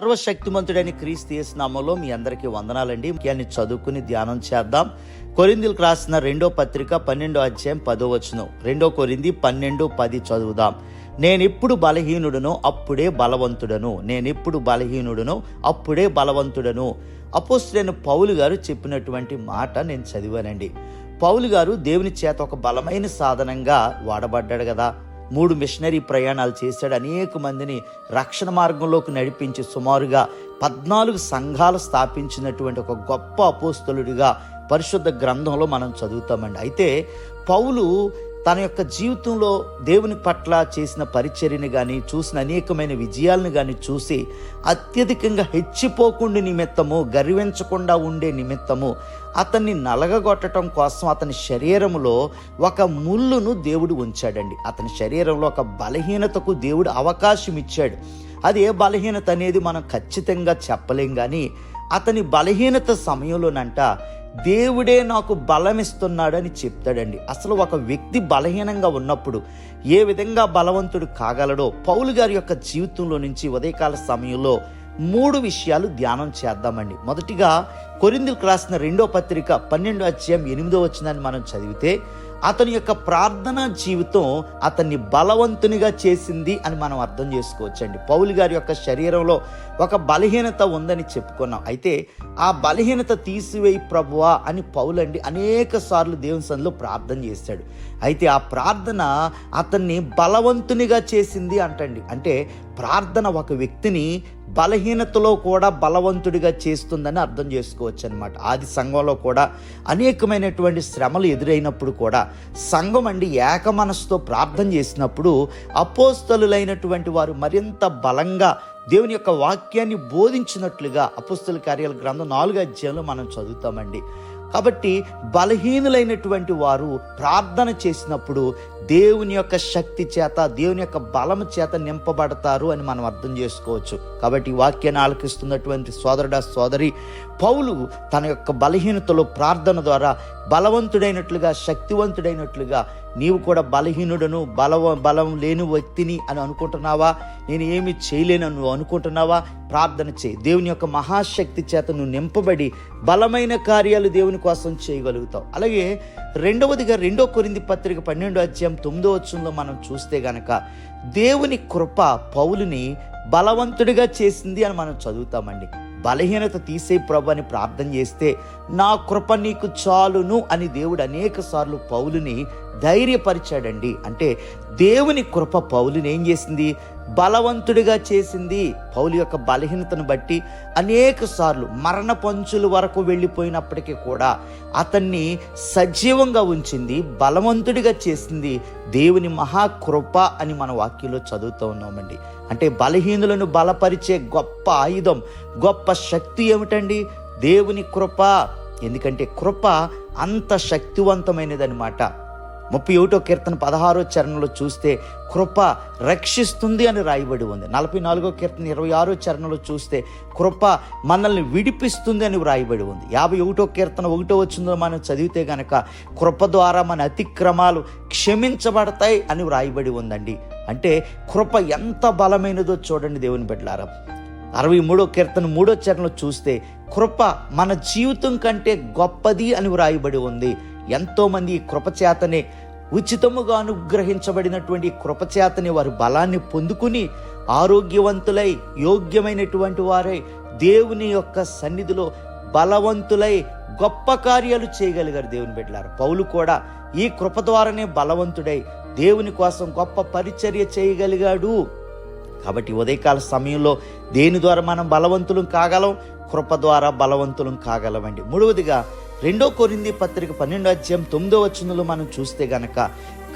సర్వశక్తిమంతుడైన క్రీస్తు మీ అందరికీ వందనాలండి. ముఖ్యాన్ని చదువుకుని ధ్యానం చేద్దాం. కొరిందులకు రాసిన రెండో పత్రిక పన్నెండో అధ్యాయం పదో వచనం. రెండో కొరింది పన్నెండు పది చదువుదాం. నేనెప్పుడు బలహీనుడను అప్పుడే బలవంతుడను. నేనెప్పుడు బలహీనుడను అప్పుడే బలవంతుడను. అపోస్తుడైన పౌలు గారు చెప్పినటువంటి మాట నేను చదివానండి. పౌలు గారు దేవుని చేత ఒక బలమైన సాధనంగా వాడబడ్డాడు కదా. మూడు మిషనరీ ప్రయాణాలు చేశాడు. అనేక మందిని రక్షణ మార్గంలోకి నడిపించి సుమారుగా పద్నాలుగు సంఘాలు స్థాపించినటువంటి ఒక గొప్ప అపోస్తలుడిగా పరిశుద్ధ గ్రంథంలో మనం చదువుతామండి. అయితే పౌలు తన యొక్క జీవితంలో దేవుని పట్ల చేసిన పరిచర్యని కానీ చూసిన అనేకమైన విజయాలను కానీ చూసి అత్యధికంగా హెచ్చిపోకుండా నిమిత్తము గర్వించకుండా ఉండే నిమిత్తము అతన్ని నలగగొట్టడం కోసం అతని శరీరంలో ఒక ముళ్ళును దేవుడు ఉంచాడండి. అతని శరీరంలో ఒక బలహీనతకు దేవుడు అవకాశం ఇచ్చాడు. అది ఏ బలహీనత అనేది మనం ఖచ్చితంగా చెప్పలేం కానీ అతని బలహీనత సమయంలోనంట దేవుడే నాకు బలం ఇస్తున్నాడని చెప్తాడండి. అసలు ఒక వ్యక్తి బలహీనంగా ఉన్నప్పుడు ఏ విధంగా బలవంతుడు కాగలడో పౌలు గారి యొక్క జీవితంలో నుంచి ఉదయకాల సమయంలో మూడు విషయాలు ధ్యానం చేద్దామండి. మొదటిగా కొరిందులకు రాసిన రెండో పత్రిక పన్నెండో అధ్యాయం ఎనిమిదో వచ్చిందని మనం చదివితే అతని యొక్క ప్రార్థనా జీవితం అతన్ని బలవంతునిగా చేసింది అని మనం అర్థం చేసుకోవచ్చండి. పౌలు గారి యొక్క శరీరంలో ఒక బలహీనత ఉందని చెప్పుకున్నాం. అయితే ఆ బలహీనత తీసివేయి ప్రభువా అని పౌలండి అనేక సార్లు దేవుని సన్నిలో ప్రార్థన చేశాడు. అయితే ఆ ప్రార్థన అతన్ని బలవంతునిగా చేసింది అంటండి. అంటే ప్రార్థన ఒక వ్యక్తిని బలహీనతలో కూడా బలవంతుడిగా చేస్తుందని అర్థం చేసుకోవచ్చు అనమాట ఆది సంఘంలో కూడా అనేకమైనటువంటి శ్రమలు ఎదురైనప్పుడు కూడా సంఘం అండి ఏక మనసుతో ప్రార్థన చేసినప్పుడు అపోస్తలులైనటువంటి వారు మరింత బలంగా దేవుని యొక్క వాక్యాన్ని బోధించినట్లుగా అపుస్తల కార్యాల గ్రంథం నాలుగు అధ్యాయంలో మనం చదువుతామండి. కాబట్టి బలహీనులైనటువంటి వారు ప్రార్థన చేసినప్పుడు దేవుని యొక్క శక్తి చేత దేవుని యొక్క బలం చేత నింపబడతారు అని మనం అర్థం చేసుకోవచ్చు. కాబట్టి వాక్యాన్ని ఆలకిస్తున్నటువంటి సోదరుడ సోదరి పౌలు తన యొక్క బలహీనతలో ప్రార్థన ద్వారా బలవంతుడైనట్లుగా శక్తివంతుడైనట్లుగా నీవు కూడా బలహీనుడను బలవ బలం లేని వ్యక్తిని అని అనుకుంటున్నావా? నేను ఏమి చేయలేను నువ్వు అనుకుంటున్నావా? ప్రార్థన చేయి. దేవుని యొక్క మహాశక్తి చేత నువ్వు నింపబడి బలమైన కార్యాలు దేవుని కోసం చేయగలుగుతావు. అలాగే రెండవదిగా రెండో కొరింది పత్రిక పన్నెండో అధ్యాయం తొమ్మిదో వచ్చంలో మనం చూస్తే గనక దేవుని కృప పౌలుని బలవంతుడిగా చేసింది అని మనం చదువుతామండి. బలహీనత తీసే ప్రభు అని ప్రార్థన చేస్తే నా కృప నీకు చాలును అని దేవుడు అనేక సార్లు పౌలుని ధైర్యపరిచాడండి. అంటే దేవుని కృప పౌలుని ఏం చేసింది? బలవంతుడిగా చేసింది. పౌలు యొక్క బలహీనతను బట్టి అనేక సార్లు మరణ పంచుల వరకు వెళ్ళిపోయినప్పటికీ కూడా అతన్ని సజీవంగా ఉంచింది బలవంతుడిగా చేసింది దేవుని మహాకృప అని మన వాక్యంలో చదువుతూ ఉన్నామండి. అంటే బలహీనులను బలపరిచే గొప్ప ఆయుధం గొప్ప శక్తి ఏమిటండి? దేవుని కృప. ఎందుకంటే కృప అంత శక్తివంతమైనదనమాట ముప్పై ఒకటో కీర్తన పదహారో చరణంలో చూస్తే కృప రక్షిస్తుంది అని రాయబడి ఉంది. నలభై నాలుగో కీర్తన ఇరవై ఆరో చరణంలో చూస్తే కృప మనల్ని విడిపిస్తుంది అని వ్రాయబడి ఉంది. యాభై ఒకటో కీర్తన ఒకటో వచ్చిందో మనం చదివితే గనక కృప ద్వారా మన అతిక్రమాలు క్షమించబడతాయి అని వ్రాయబడి ఉందండి. అంటే కృప ఎంత బలమైనదో చూడండి దేవుని బిడ్డలారా. అరవై మూడో కీర్తన మూడో చరణలో చూస్తే కృప మన జీవితం కంటే గొప్పది అని వ్రాయబడి ఉంది. ఎంతోమంది ఈ కృపచేతనే ఉచితముగా అనుగ్రహించబడినటువంటి కృపచేతనే కృపచేతని వారి బలాన్ని పొందుకుని ఆరోగ్యవంతులై యోగ్యమైనటువంటి వారై దేవుని యొక్క సన్నిధిలో బలవంతులై గొప్ప కార్యాలు చేయగలిగారు దేవుని బిడ్డలారు. పౌలు కూడా ఈ కృప ద్వారానే బలవంతుడై దేవుని కోసం గొప్ప పరిచర్య చేయగలిగాడు. కాబట్టి ఉదయకాల సమయంలో దేని ద్వారా మనం బలవంతులం కాగలం? కృప ద్వారా బలవంతులం కాగలమండి. మూడవదిగా రెండో కొరింది పత్రిక పన్నెండో అధ్యాయం తొమ్మిదో వచనంలో మనం చూస్తే గనక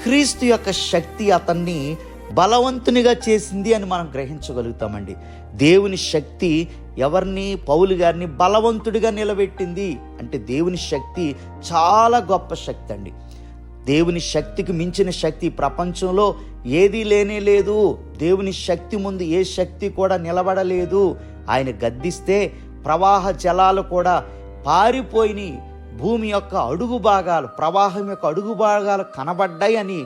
క్రీస్తు యొక్క శక్తి అతన్ని బలవంతునిగా చేసింది అని మనం గ్రహించగలుగుతామండి. దేవుని శక్తి ఎవరిని? పౌలు గారిని బలవంతుడిగా నిలబెట్టింది. అంటే దేవుని శక్తి చాలా గొప్ప శక్తి అండి. దేవుని శక్తికి మించిన శక్తి ప్రపంచంలో ఏదీ లేనే లేదు. దేవుని శక్తి ముందు ఏ శక్తి కూడా నిలబడలేదు. ఆయన గద్దిస్తే ప్రవాహ జలాలు కూడా పారిపోయినాయి భూమి యొక్క అడుగు భాగాలు ప్రవాహం యొక్క అడుగు భాగాలు కనబడ్డాయి అని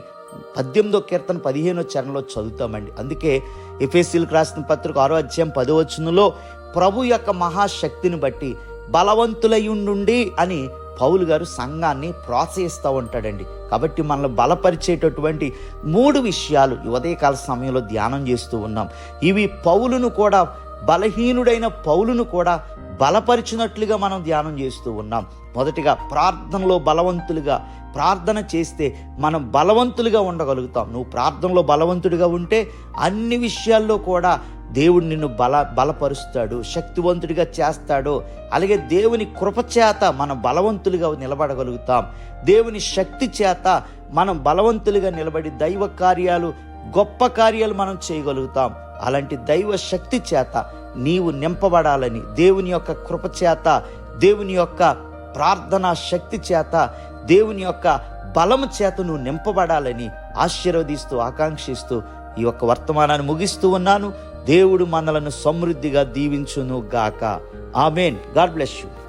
పద్దెనిమిదో కీర్తన పదిహేనో చరణలో చదువుతామండి. అందుకే ఎఫ్ఎస్సీలకు రాసిన పత్రిక ఆరో అధ్యాయం పదవచనంలో ప్రభు యొక్క మహాశక్తిని బట్టి బలవంతులయ్యుండుండి అని పౌలు గారు సంఘాన్ని ప్రోత్సహిస్తూ ఉంటాడండి. కాబట్టి మనల్ని బలపరిచేటటువంటి మూడు విషయాలు యువదయకాల ఉదయకాల సమయంలో ధ్యానం చేస్తూ ఉన్నాం. ఇవి పౌలును కూడా బలహీనుడైన పౌలును కూడా బలపరిచినట్లుగా మనం ధ్యానం చేస్తూ ఉన్నాం. మొదటిగా ప్రార్థనలో బలవంతులుగా ప్రార్థన చేస్తే మనం బలవంతులుగా ఉండగలుగుతాం. నువ్వు ప్రార్థనలో బలవంతుడిగా ఉంటే అన్ని విషయాల్లో కూడా దేవుడు నిన్ను బల బలపరుస్తాడు శక్తివంతుడిగా చేస్తాడు. అలాగే దేవుని కృపచేత మనం బలవంతులుగా నిలబడగలుగుతాం. దేవుని శక్తి చేత మనం బలవంతులుగా నిలబడి దైవ కార్యాలు గొప్ప కార్యాలు మనం చేయగలుగుతాం. అలాంటి దైవ శక్తి చేత నీవు నింపబడాలని దేవుని యొక్క కృప చేత దేవుని యొక్క ప్రార్థనా శక్తి చేత దేవుని యొక్క బలము చేత నువ్వు నింపబడాలని ఆశీర్వదిస్తూ ఆకాంక్షిస్తూ ఈ యొక్క వర్తమానాన్ని ముగిస్తూ ఉన్నాను. దేవుడు మనలను సమృద్ధిగా దీవించును గాక ఆమెన్. God bless you.